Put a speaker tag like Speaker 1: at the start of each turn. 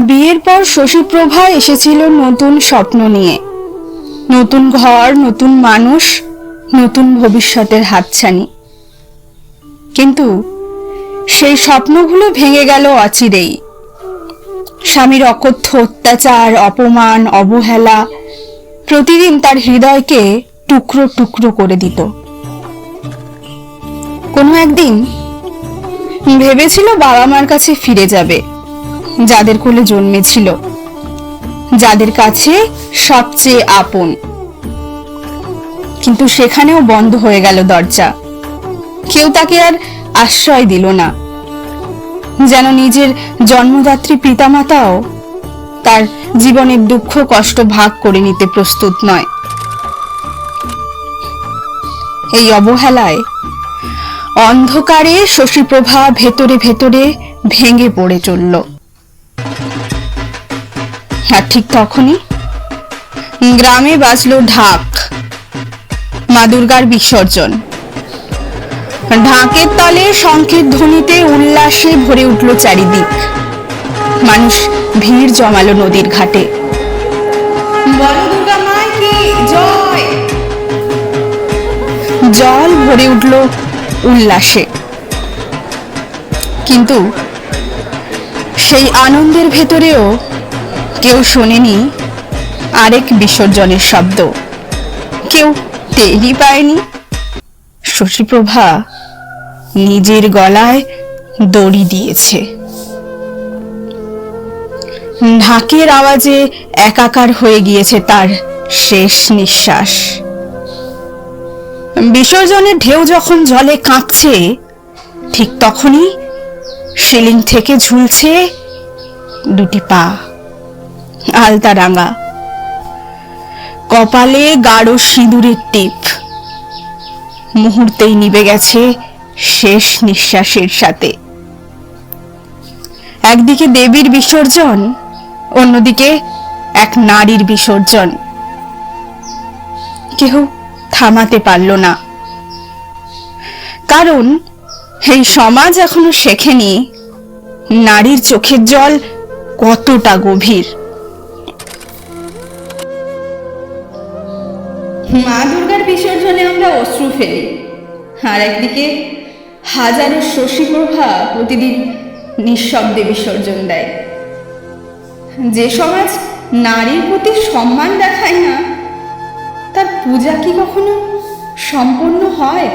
Speaker 1: বিয়ের পর শশীপ্রভা এসেছিল নতুন স্বপ্ন নিয়ে। নতুন ঘর, নতুন মানুষ, নতুন ভবিষ্যতের হাতছানি। কিন্তু সেই স্বপ্নগুলো ভেঙে গেল অচিরেই। স্বামীর অকথ্য অত্যাচার, অপমান, অবহেলা প্রতিদিন তার হৃদয়কে টুকরো টুকরো করে দিত। কোনো একদিন ভেবেছিল বাবা মার কাছে ফিরে যাবে। যাদের কোলে জন্মেছিল। যাদের কাছে সবচেয়ে আপন। কিন্তু সেখানেও বন্ধ হয়ে গেল দরজা। কেউ তাকে আর আশ্রয় দিল না। যেন নিজের জন্মদাত্রী পিতামাতাও তার জীবনের দুঃখ, কষ্ট ভাগ করে নিতে প্রস্তুত নয়। এই অবহেলায় অন্ধকারে শশীপ্রভা ভেতরে ভেতরে ভেঙে পড়ে চলল। আর ঠিক তখনই। গ্রামে বাজলো ঢাক। মা দুর্গার বিসর্জন। ঢাকের তলে শঙ্খের ধ্বনিতে উল্লাসে ভরে উঠল চারিদিক। মানুষ ভিড় জমালো নদীর ঘাটে। জল ভরে উঠল উল্লাসে। কিন্তু সেই আনন্দের ভেতরেও কেউ শোনেনি আরেক বিসর্জনের শব্দ। কেউ টেরই পায়নি। শশীপ্রভা নিজের গলায় দড়ি দিয়েছে। ঢাকের আওয়াজে একাকার হয়ে গিয়েছে তার শেষ নিঃশ্বাস। বিসর্জনের ঢেউ যখন জলে কাঁপছে, ঠিক তখনই সিলিং থেকে ঝুলছে দুটি পা। আলতা রাঙা কপালে গাঢ় সিঁদুরের টিপ। মুহূর্তেই নিবে গেছে শেষ নিঃশ্বাসের সাথে। একদিকে দেবীর বিসর্জন, অন্যদিকে এক নারীর বিসর্জন। কেউ থামাতে পারল না। কারণ এই সমাজ এখনও শেখেনি নারীর চোখের জল কতটা গভীর। মা দুর্গার বিসর্জনে আমরা অশ্রু ফেলি। আর একদিকে হাজারো শশী প্রভা প্রতিদিন নিঃশব্দে বিসর্জন দেয়। যে সমাজ নারীর প্রতি সম্মান দেখায় না, তার পূজা কি কখনো সম্পন্ন হয়?